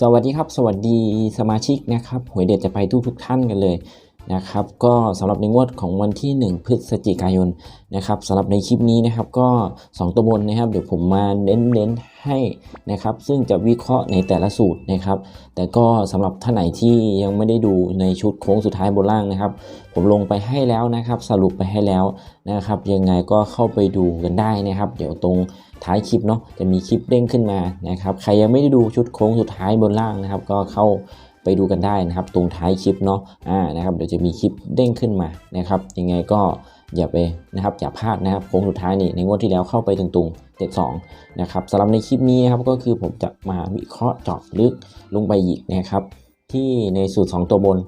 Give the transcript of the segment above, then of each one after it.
สวัสดีครับ สวัสดีสมาชิกนะครับหวยเด็ดจะไปทุกทุกท่านกันเลย นะครับก็สำหรับในงวดของวันที่ 1 พฤศจิกายนนะครับสำหรับในคลิปนี้นะครับก็ 2 ตัวบนนะครับ เดี๋ยวผมมาเน้นเน้นๆให้นะครับซึ่งจะวิเคราะห์ในแต่ละสูตรนะครับ แต่ก็สำหรับท่านไหนที่ยังไม่ได้ดูในชุดโค้งสุดท้ายบนล่างนะครับ ผมลงไปให้แล้วนะครับ สรุปไปให้แล้วนะครับ ยังไงก็เข้าไปดูกันได้นะครับ เดี๋ยวตรงท้ายคลิปเนาะจะมีคลิปเด้งขึ้นมานะครับใครยังไม่ได้ดูชุดโค้งสุดท้ายบนล่างนะครับ ก็เข้า ไปดูกันได้นะครับ ตรงท้ายคลิปเนาะอ่านะครับเดี๋ยวจะมีคลิปเด้งขึ้นมานะครับ ยังไงก็อย่าไปนะครับอย่าพลาดนะครับโค้งสุดท้ายนี่ในงวดที่แล้วเข้าไปตรงๆ72นะครับสำหรับในคลิปนี้ครับก็คือผมจะมาวิเคราะห์เจาะลึกลงไปอีกนะครับที่ในสูตร 2 ตัวบน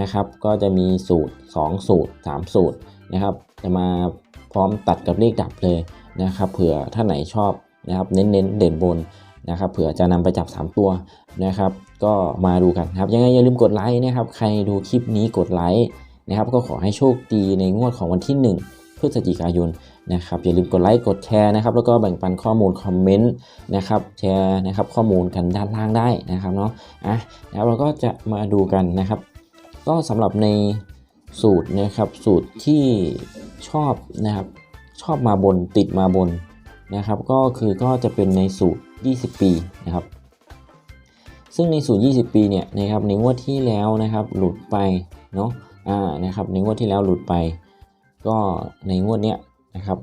นะครับ ก็จะมีสูตร 2 สูตร 3 สูตรนะครับจะมาพร้อมตัดกับเลขดับเลยนะครับเผื่อท่านไหนชอบนะครับเน้นๆเด่นบนนะครับเผื่อจะนำไปจับ 3 ตัวนะครับ ก็มาดูกันครับ ยังไงอย่าลืมกดไลค์นะครับ ใครดูคลิปนี้กดไลค์นะครับ ก็ขอให้โชคดีในงวดของวันที่ 1 พฤศจิกายนนะครับ อย่าลืมกดไลค์กดแชร์นะครับ แล้วก็แบ่งปันข้อมูลคอมเมนต์นะครับ แชร์นะครับข้อมูลกันด้านล่างได้นะครับเนาะ อะนะครับเราก็จะมาดูกันนะครับ ก็สำหรับในสูตรนะครับ สูตรที่ชอบนะครับ ชอบมาบนติดมาบนนะครับ ก็คือก็จะเป็นในสูตร 20 ปีนะครับ ซึ่งในสูตร 20 ปีเนี่ยนะครับในงวดที่แล้วนะครับหลุดไปเนาะอ่านะครับในงวดที่แล้วหลุดไป ก็ในงวดเนี้ยนะครับ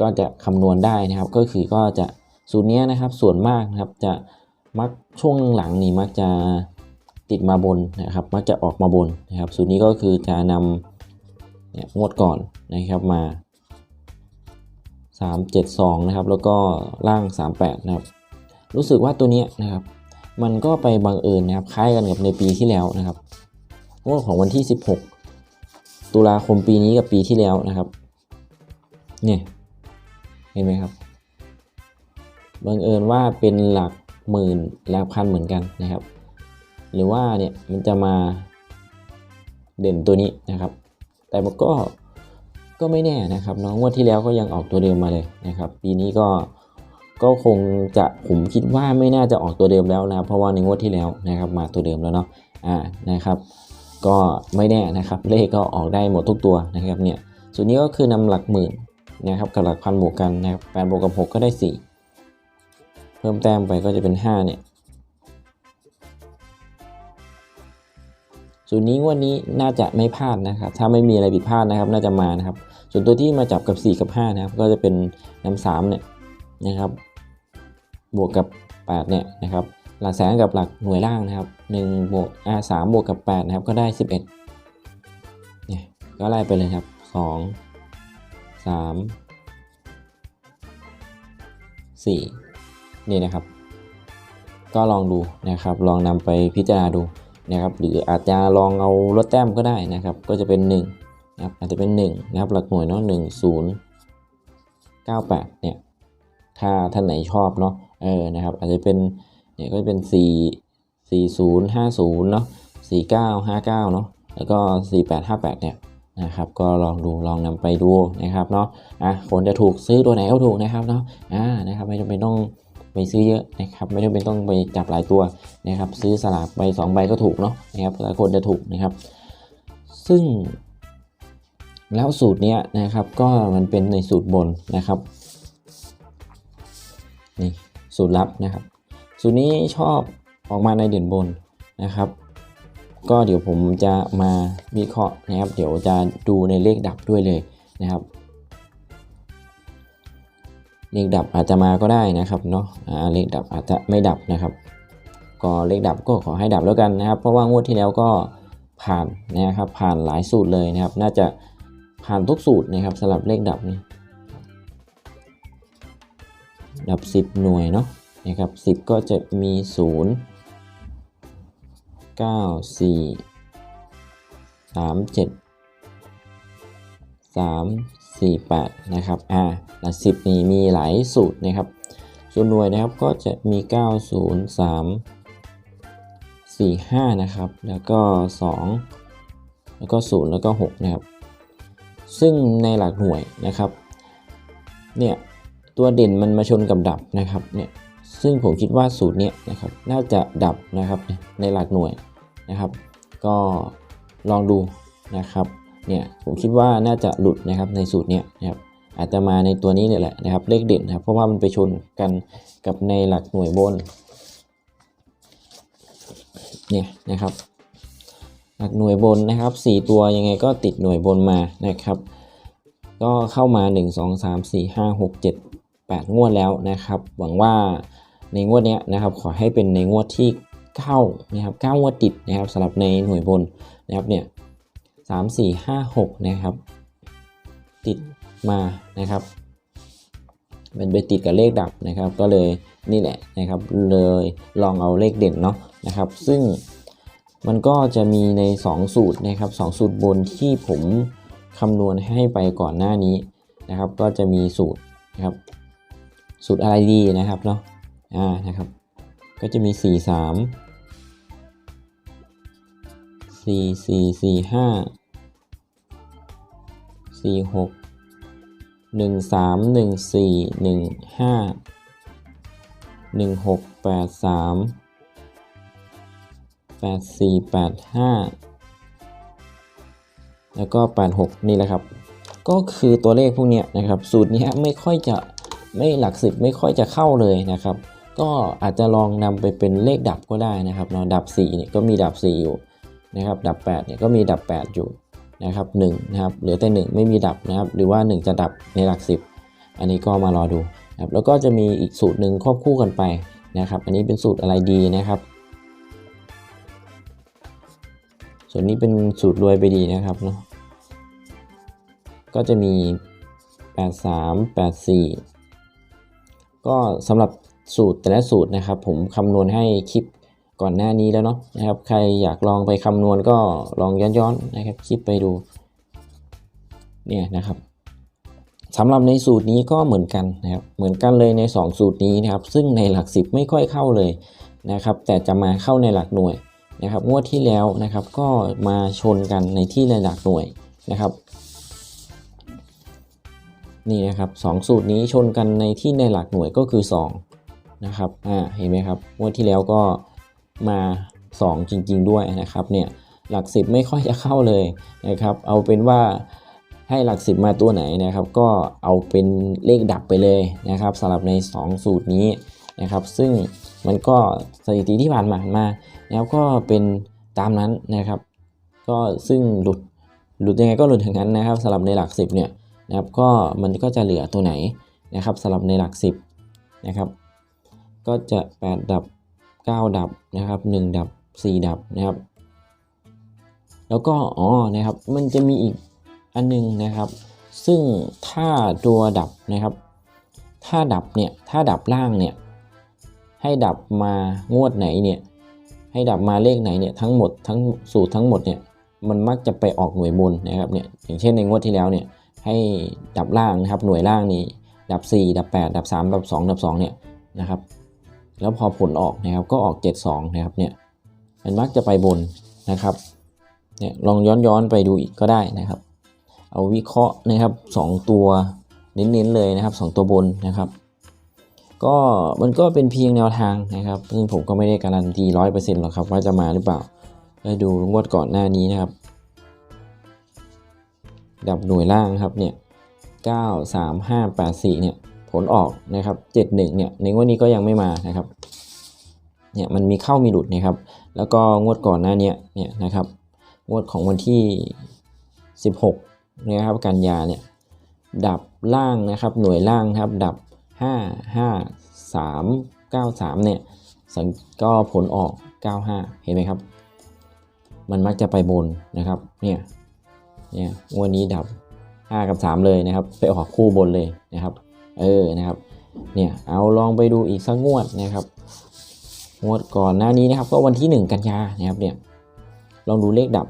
ก็จะคำนวณได้นะครับ ก็คือก็จะสูตรเนี้ยนะครับส่วนมากนะครับจะมักช่วงหลังนี่มักจะติดมาบนนะครับ มักจะออกมาบนนะครับ สูตรนี้ก็คือจะนำเนี่ยงวดก่อนนะครับมา 372 นะครับ แล้วก็ล่าง 38 นะครับ รู้สึกว่าตัวเนี้ยนะครับ มันก็ไปบังเอิญนะครับคล้ายกันกับในปีที่แล้วนะครับงวดของวันที่ 16 ตุลาคมปีนี้กับปีที่แล้วนะครับเนี่ยเห็นไหมครับบังเอิญว่าเป็นหลักหมื่นหลักพันเหมือนกันนะครับ หรือว่าเนี่ยมันจะมาเด่นตัวนี้นะครับ แต่มันก็ก็ไม่แน่นะครับน้องงวดที่แล้วก็ยังออกตัวเดิมมาเลยนะครับ ปีนี้ก็ ก็คงจะผมคิดว่าไม่น่าจะออกตัวเดิมแล้วนะเพราะว่าในงวดที่แล้วนะครับมาตัวเดิมแล้วเนาะอ่านะครับก็ไม่แน่นะครับเลขก็ออกได้หมดทุกตัวนะครับเนี่ยส่วนนี้ก็คือนำหลักหมื่นนะครับกับหลักพันบวกกันนะครับแปดบวกกับหกก็ได้สี่เพิ่มแต้มไปก็จะเป็น5เนี่ยส่วนนี้งวันนี้น่าจะไม่พลาดนะครับ ถ้าไม่มีอะไรผิดพลาดนะครับ น่าจะมานะครับ ส่วนตัวที่มาจับกับ 4 กับ5นะครับ ก็จะเป็นน้ำสามเนี่ย นะครับ บวกกับ 8 เนี่ยนะครับ หลักแสนกับหลักหน่วยล่างนะครับ1บวกอ่า3บวกกับ8นะครับก็ได้ 11เนี่ยก็ไล่ไปเลยครับ 2 3 4 นี่นะครับ ก็ลองดูนะครับ ลองนำไปพิจารณาดูนะครับ หรืออาจจะลองเอาลดแต้มก็ได้นะครับ ก็จะเป็น 1 นะครับอาจจะเป็น 1 นะครับ หลักหน่วยเนาะ1 0 9 8 เนี่ย ถ้าท่านไหนชอบเนาะเออนะครับอาจจะเป็นเนี่ยก็จะเป็น4 4 0 5 0เนาะ4 9 5 9เนาะแล้วก็ 4 8 5 8เนี่ยนะครับก็ลองดูลองนำไปดูนะครับเนาะอะคนจะถูกซื้อตัวไหนก็ถูกนะครับเนาะอ่านะครับไม่จำเป็นต้องไปซื้อเยอะนะครับไม่จำเป็นต้องไปจับหลายตัวนะครับซื้อสลากใบสองใบก็ถูกเนาะนะครับหลายคนจะถูกนะครับ ซึ่งแล้วสูตรเนี้ยนะครับก็มันเป็นในสูตรบนนะครับ นี่สูตรลับนะครับ สูตรนี้ชอบออกมาในเด่นบนนะครับ ก็เดี๋ยวผมจะมาวิเคราะห์นะครับ เดี๋ยวจะดูในเลขดับด้วยเลยนะครับ เลขดับอาจจะมาก็ได้นะครับเนาะอ่าเลขดับอาจจะไม่ดับนะครับ ก็เลขดับก็ขอให้ดับแล้วกันนะครับ เพราะว่างวดที่แล้วก็ผ่านนะครับผ่านหลายสูตรเลยนะครับ น่าจะผ่านทุกสูตรนะครับสำหรับเลขดับนี่ ดับ 10 หน่วยเนาะนะครับ 10 ก็จะมี 0 9 4 3 7 3 4 8 นะครับอ่าหลักสิบนี่มีหลายสูตรนะครับส่วนหน่วยนะครับก็จะมี 9 0 3 4 5 นะครับ แล้วก็ 2 แล้วก็ 0 แล้วก็ 6 นะครับ ซึ่งในหลักหน่วยนะครับ เนี่ย ตัวเด่นมันมาชนกับดับนะครับเนี่ยซึ่งผมคิดว่าสูตรเนี้ยนะครับน่าจะดับนะครับในหลักหน่วยนะครับ ก็ลองดูนะครับเนี่ยผมคิดว่าน่าจะหลุดนะครับในสูตรเนี้ยนะครับอาจจะมาในตัวนี้เนี่ยแหละนะครับเลขเด่นนะครับเพราะว่ามันไปชนกันกับในหลักหน่วยบนเนี่ยนะครับ หลักหน่วยบนนะครับ 4 ตัวยังไงก็ติดหน่วยบนมานะครับ ก็เข้ามา 1 2 3 4 5 6 7 8 งวดแล้วนะครับ หวังว่าในงวดนี้นะครับขอให้เป็นในงวดที่9นะครับ9งวดติดนะครับสำหรับในหน่วยบนนะครับเนี่ย3 4 5 6นะครับ ติดมานะครับเป็นไปติดกับเลขดับนะครับ ก็เลยนี่แหละนะครับ เลยลองเอาเลขเด่นเนาะนะครับ ซึ่งมันก็จะมีใน 2 สูตรนะครับ 2 สูตรบนที่ผมคำนวณให้ไปก่อนหน้านี้นะครับ ก็จะมีสูตรนะครับ สูตรอะไรดีนะครับเนาะอ่านะครับ ก็จะมี 4 3 4 4 4 5 4 6 1 3 1 4 1 5 1 6 8 3 8 4 8 5 แล้วก็ 86 นี่แหละครับ ก็คือตัวเลขพวกนี้นะครับ สูตรนี้ไม่ค่อยจะ ไม่หลักสิบไม่ค่อยจะเข้าเลยนะครับ ก็อาจจะลองนำไปเป็นเลขดับก็ได้นะครับเนาะดับ4เนี่ยก็มีดับ 4 อยู่นะครับดับ8เนี่ยก็มีดับ 8 อยู่นะครับ1นะครับเหลือแต่ 1 ไม่มีดับนะครับ หรือว่า 1 จะดับในหลัก 10 อันนี้ก็มารอดูนะครับแล้วก็จะมีอีกสูตรหนึ่งควบคู่กันไปนะครับ อันนี้เป็นสูตรอะไรดีนะครับ ส่วนนี้เป็นสูตรรวยไปดีนะครับเนาะก็จะมี 83 84 ก็สำหรับสูตรแต่ละสูตรนะครับ ผมคำนวณให้คลิปก่อนหน้านี้แล้วเนาะนะครับ ใครอยากลองไปคำนวณก็ลองย้อนๆนะครับคลิปไปดูเนี่ยนะครับสำหรับในสูตรนี้ก็เหมือนกันนะครับเหมือนกันเลยใน 2 สูตรนี้นะครับ ซึ่งในหลัก 10 ไม่ค่อยเข้าเลยนะครับ แต่จะมาเข้าในหลักหน่วยนะครับงวดที่แล้วนะครับก็มาชนกันในที่ในหลักหน่วยนะครับ นี่นะครับสองสูตรนี้ชนกันในที่ในหลักหน่วยก็คือ 2 นะครับอ่าเห็นไหมครับงวดที่แล้วก็มา 2 จริง ๆ ด้วยนะครับเนี่ยหลัก 10 ไม่ค่อยจะเข้าเลยนะครับ เอาเป็นว่าให้หลัก 10 มาตัวไหนนะครับ ก็เอาเป็นเลขดับไปเลยนะครับสำหรับใน 2 สูตรนี้นะครับ ซึ่งมันก็สถิติที่ผ่านมามา แล้วก็เป็นตามนั้นนะครับ ก็ซึ่งหลุดหลุดยังไงก็หลุดอย่างนั้นนะครับสำหรับในหลัก 10 เนี่ย นะครับก็มันก็จะเหลือตัวไหนนะครับสำหรับในหลัก 10นะครับก็จะ 8 ดับ 9 ดับนะครับ 1 ดับ 4 ดับนะครับ แล้วก็อ๋อนะครับมันจะมีอีกอันนึงนะครับ ซึ่งถ้าตัวดับนะครับ ถ้าดับเนี่ยถ้าดับล่างเนี่ยให้ดับมางวดไหนเนี่ยให้ดับมาเลขไหนเนี่ยทั้งหมดทั้งสูตรทั้งหมดเนี่ยมันมักจะไปออกหน่วยบนนะครับเนี่ยอย่างเช่นในงวดที่แล้วเนี่ย ให้ดับล่างนะครับหน่วยล่างนี้ ดับ 4 ดับ 8 ดับ 3 ดับ 2 ดับ2เนี่ยนะครับ แล้วพอผลออกนะครับก็ออก 72 นะครับเนี่ยมันมักจะไปบนนะครับเนี่ยลองย้อนย้อนไปดูอีกก็ได้นะครับ เอาวิเคราะห์นะครับ 2 ตัวเน้นๆเลยนะครับ 2 ตัวบนนะครับ ก็มันก็เป็นเพียงแนวทางนะครับ ซึ่งผมก็ไม่ได้การันตีร้อยเปอร์เซ็นต์หรอกครับว่าจะมาหรือเปล่าไปดูงวดก่อนหน้านี้นะครับ ดับหน่วยล่างครับเนี่ย9 3 5 8 4เนี่ยผลออกนะครับ71เนี่ยในงวดนี้ก็ยังไม่มานะครับเนี่ยมันมีเข้ามีหลุดนะครับ แล้วก็งวดก่อนหน้านี้เนี่ยนะครับงวดของวันที่ 16นะครับกันยาเนี่ยดับล่างนะครับหน่วยล่างครับดับ 5 5 3 9 3เนี่ยสังก็ผลออก 95 เห็นไหมครับ มันมักจะไปบนนะครับเนี่ย เนี่ยงวดนี้ดับ 5 กับ 3 เลยนะครับ ไปออกคู่บนเลยนะครับ เออนะครับ เนี่ยเอาลองไปดูอีกสักงวดนะครับ งวดก่อนหน้านี้นะครับ ก็วันที่ 1 กันยานะครับเนี่ยลองดูเลขดับ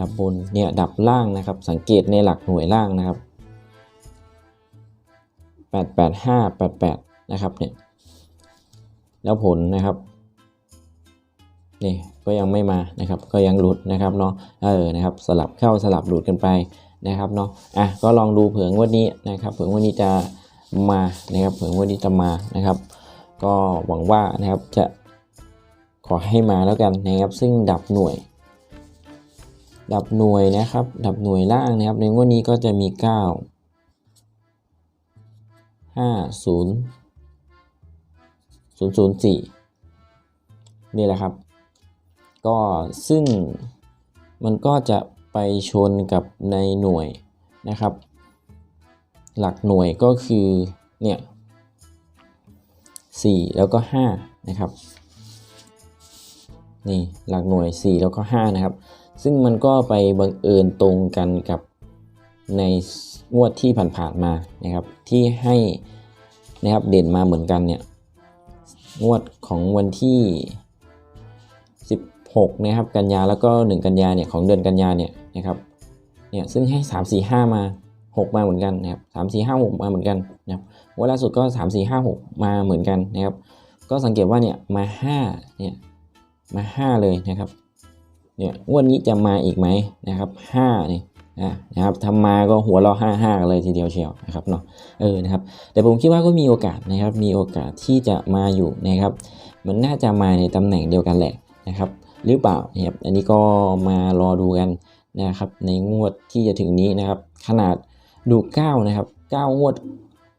ดับบนเนี่ยดับล่างนะครับ สังเกตในหลักหน่วยล่างนะครับ 885 88 นะครับเนี่ยแล้วผลนะครับ นี่ก็ยังไม่มานะครับก็ยังหลุดนะครับเนาะเออนะครับสลับเข้าสลับหลุดกันไปนะครับเนาะอะก็ลองดูเผื่องวดนี้นะครับเผื่องวดนี้จะมานะครับเผื่องวดนี้จะมานะครับ ก็หวังว่านะครับจะขอให้มาแล้วกันนะครับ ซึ่งดับหน่วย ดับหน่วยนะครับ ดับหน่วยล่างนะครับ ในงวดนี้ก็จะมี 9 5 0 0 0 4นี่แหละครับ ก็ซึ่งมันก็จะไปชนกับในหน่วยนะครับ หลักหน่วยก็คือเนี่ย4แล้วก็5นะครับนี่หลักหน่วย 4 แล้วก็ 5 นะครับ ซึ่งมันก็ไปบังเอิญตรงกันกับในงวดที่ผ่านๆมานะครับ ที่ให้นะครับเด่นมาเหมือนกันเนี่ยงวดของวันที่ 6นะครับกันยาแล้วก็ 1 กันยาเนี่ยของเดือนกันยาเนี่ยนะครับเนี่ยซึ่งให้ 3 4 5 มา 6 มาเหมือนกันนะครับ3 4 5 6 มาเหมือนกันนะครับวันล่าสุดก็ 3 4 5 6 มาเหมือนกันนะครับก็สังเกตว่าเนี่ยมา5เนี่ยมา 5 เลยนะครับเนี่ยวดนี้จะมาอีกไหมนะครับ5นี่นะนะครับทำมาก็หัวเราะห้าห้ากันเลยทีเดียวเชียวนะครับเนาะเออนะครับแต่ผมคิดว่าก็มีโอกาสนะครับมีโอกาสที่จะมาอยู่นะครับ มันน่าจะมาในตำแหน่งเดียวกันแหละนะครับ หรือเปล่านะครับอันนี้ก็มารอดูกันนะครับในงวดที่จะถึงนี้นะครับ ขนาดดู9นะครับ9งวด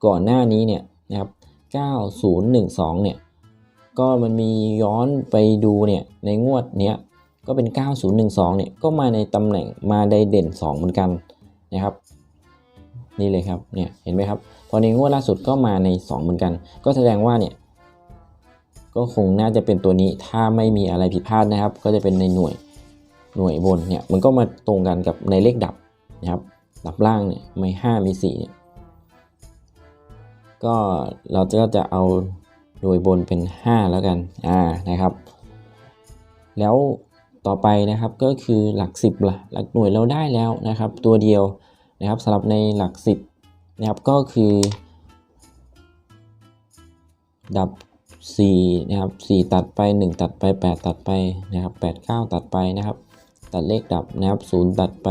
ก่อนหน้านี้เนี่ยนะครับ9012เนี่ยก็มันมีย้อนไปดูเนี่ยในงวดเนี้ยก็เป็น 9012เนี่ยก็มาในตำแหน่งมาได้เด่น 2 เหมือนกันนะครับนี่เลยครับเนี่ยเห็นไหมครับพอในงวดล่าสุดก็มาใน 2 เหมือนกัน ก็แสดงว่าเนี่ย ก็คงน่าจะเป็นตัวนี้ถ้าไม่มีอะไรผิดพลาดนะครับ ก็จะเป็นในหน่วยหน่วยบนเนี่ยมันก็มาตรงกันกับในเลขดับนะครับดับล่างเนี่ยไม่5มี4เนี่ยก็เราก็จะเอาหน่วยบนเป็น 5 แล้วกันอ่านะครับ แล้วต่อไปนะครับก็คือหลัก 10ละหลักหน่วยเราได้แล้วนะครับ ตัวเดียวนะครับสำหรับในหลัก 10นะครับก็คือ ดับ 4นะครับ4 ตัดไป 1 ตัดไป 8 ตัดไปนะครับ8 9 ตัดไปนะครับ ตัดเลขดับนะครับ0ตัดไป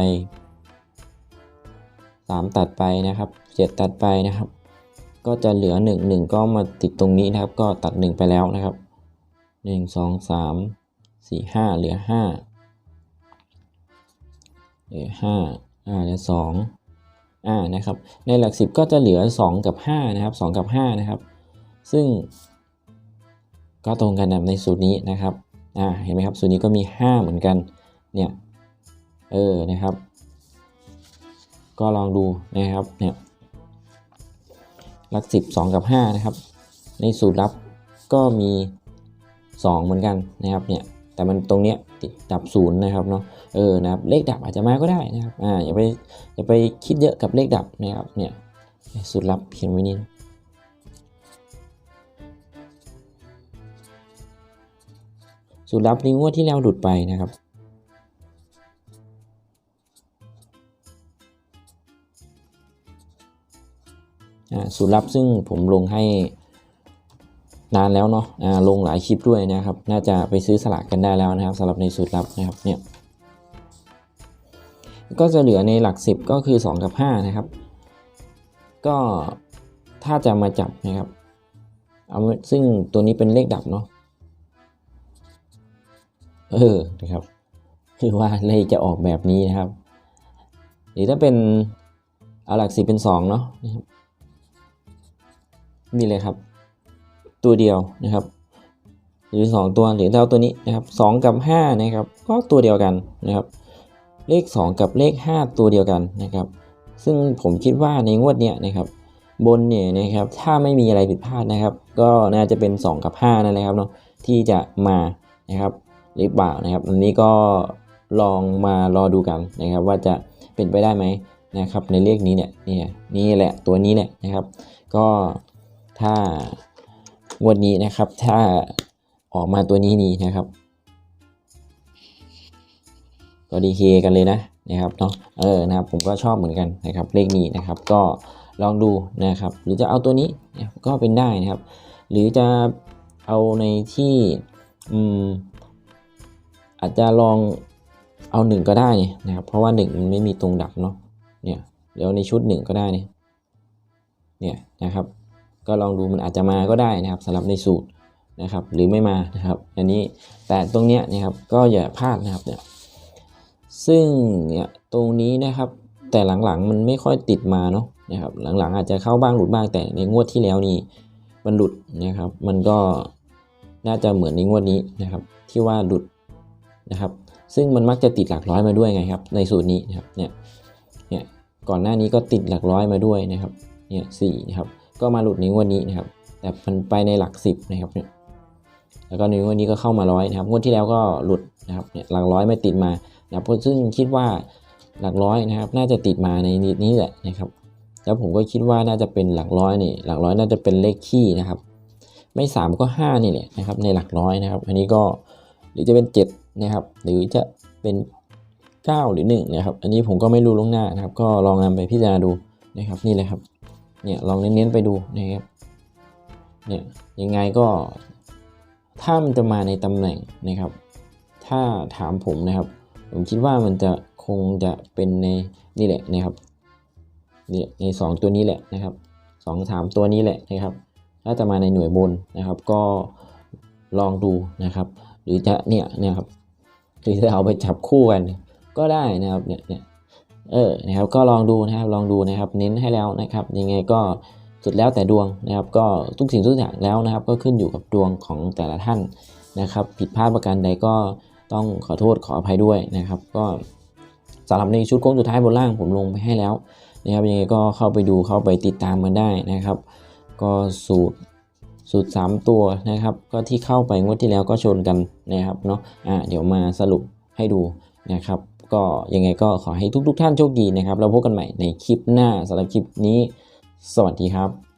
3 ตัดไปนะครับ 7 ตัดไปนะครับ ก็จะเหลือ 1 1 ก็มาติดตรงนี้นะครับ ก็ตัด 1 ไปแล้วนะครับ 1 2 3สี่ห้าเหลือห้าเหลือห้าอ่าเหลือสองอ่านะครับ ในหลักสิบก็จะเหลือสองกับห้านะครับสองกับห้านะครับ ซึ่ง ก็ตรงกันในสูตรนี้นะครับอ่าเห็นไหมครับสูตรนี้ก็มีห้าเหมือนกันเนี่ยเออนะครับ ก็ลองดูนะครับเนี่ยลักสิบสองกับห้านะครับ ในสูตรลับก็มี 2 เหมือนกันนะครับเนี่ยแต่มันตรงเนี้ยติดดับศูนย์นะครับเนาะเออนะครับเลขดับอาจจะมาก็ได้นะครับอ่าอย่าไปอย่าไปคิดเยอะกับเลขดับนะครับเนี่ยสูตรลับเขียนไว้นี่ สูตรลับในงวดที่แล้วหลุดไปนะครับ สูตรลับซึ่งผมลงให้นานแล้วเนาะะลงหลายคลิปด้วยนะครับ น่าจะไปซื้อสลากกันได้แล้วนะครับสำหรับในสูตรลับนะครับเนี่ยก็จะเหลือในหลัก 10 ก็คือ 2 กับ 5 นะครับ ก็ถ้าจะมาจับนะครับเอาซึ่งตัวนี้เป็นเลขดับเนาะ เออนะครับคือว่าเลขจะออกแบบนี้นะครับ หรือถ้าเป็นเอาหลักสิบเป็น2เนาะนะครับนี่เลยครับ ตัวเดียวนะครับ หรือ 2 ตัวหรือเราตัวนี้นะครับ2กับ5นะครับก็ตัวเดียวกันนะครับ เลข 2 กับเลข 5 ตัวเดียวกันนะครับ ซึ่งผมคิดว่าในงวดเนี้ยนะครับ บนเนี่ยนะครับถ้าไม่มีอะไรผิดพลาดนะครับ ก็น่าจะเป็น 2 กับ5นั่นแหละครับเนาะที่จะมานะครับ หรือเปล่านะครับ อันนี้ก็ลองมารอดูกันนะครับ ว่าจะเป็นไปได้ไหมนะครับ ในเลขนี้เนี่ยนี่นี่แหละตัวนี้แหละนะครับ ก็ถ้างวดนี้นะครับ ถ้าออกมาตัวนี้นี่นะครับก็ดีเคกันเลยนะนะครับเนาะเออนะครับผมก็ชอบเหมือนกันนะครับเลขนี้นะครับ ก็ลองดูนะครับ หรือจะเอาตัวนี้ก็เป็นได้นะครับ หรือจะเอาในที่อืม อาจจะลองเอาหนึ่งก็ได้นะครับ เพราะว่าหนึ่งมันไม่มีตรงดับเนาะเนี่ยเดี๋ยวในชุดหนึ่งก็ได้เนี่ยเนี่ยนะครับ ก็ลองดูมันอาจจะมาก็ได้นะครับสำหรับในสูตรนะครับหรือไม่มานะครับ อันนี้แต่ตรงเนี้ยนะครับก็อย่าพลาดนะครับเนี่ยซึ่งเนี่ยตรงนี้นะครับแต่หลังๆมันไม่ค่อยติดมาเนาะนะครับหลังๆ อาจจะเข้าบ้างหลุดบ้างแต่ในงวดที่แล้วนี่มันหลุดนะครับ มันก็น่าจะเหมือนในงวดนี้นะครับ ที่ว่าหลุด นะครับ ซึ่งมันมักจะติดหลักร้อยมาด้วยไงครับ ในสูตรนี้นะครับ เนี่ย เนี่ย ก่อนหน้านี้ก็ติดหลักร้อยมาด้วยนะครับ เนี่ยสี่นะครับ ก็มาหลุดในงวดนี้นะครับ แต่มันไปในหลักสิบนะครับ เนี่ย แล้วก็ในงวดนี้ก็เข้ามาร้อยนะครับ งวดที่แล้วก็หลุดนะครับ เนี่ย หลักร้อยไม่ติดมานะครับซึ่งคิดว่าหลักร้อยนะครับ น่าจะติดมาในนี้แหละนะครับ แล้วผมก็คิดว่าน่าจะเป็นหลักร้อยนี่ หลักร้อยน่าจะเป็นเลขขี้นะครับ ไม่สามก็ห้านี่แหละนะครับ ในหลักร้อยนะครับ อันนี้ก็หรือจะเป็นเจ็ด นะครับ หรือจะเป็นเก้าหรือหนึ่งนะครับ อันนี้ผมก็ไม่รู้ล่วงหน้านะครับ ก็ลองนำไปพิจารณาดูนะครับ นี่เลยครับ เนี่ยลองเน้นๆไปดูนะครับ เนี่ยยังไงก็ถ้ามันจะมาในตำแหน่งนะครับ ถ้าถามผมนะครับ ผมคิดว่ามันจะคงจะเป็นในนี่แหละนะครับนี่ในสองตัวนี้แหละนะครับสองสามตัวนี้แหละนะครับ ถ้าจะมาในหน่วยบนนะครับ ก็ลองดูนะครับ หรือจะเนี่ยเนี่ยครับ หรือจะเอาไปจับคู่กัน ก็ได้นะครับเนี่ยเนี่ยเออนะครับก็ลองดูนะครับลองดูนะครับเน้นให้แล้วนะครับยังไงก็สุดแล้วแต่ดวงนะครับ ก็ทุกสิ่งทุกอย่างแล้วนะครับ ก็ขึ้นอยู่กับดวงของแต่ละท่านนะครับ ผิดพลาดประการใดก็ต้องขอโทษขออภัยด้วยนะครับ ก็สำหรับในชุดโค้งสุดท้ายบนล่างผมลงไปให้แล้วนะครับยังไงก็เข้าไปดูเข้าไปติดตามกันได้นะครับ ก็สูตร สูตร 3 ตัวนะครับ ก็ที่เข้าไปงวดที่แล้วก็ชนกันนะครับเนาะอ่าเดี๋ยวมาสรุปให้ดูนะครับ ก็ยังไงก็ขอให้ทุกๆทท่านโชคดีนะครับ เราพบกันใหม่ในคลิปหน้าสำหรับคลิปนี้ สวัสดีครับ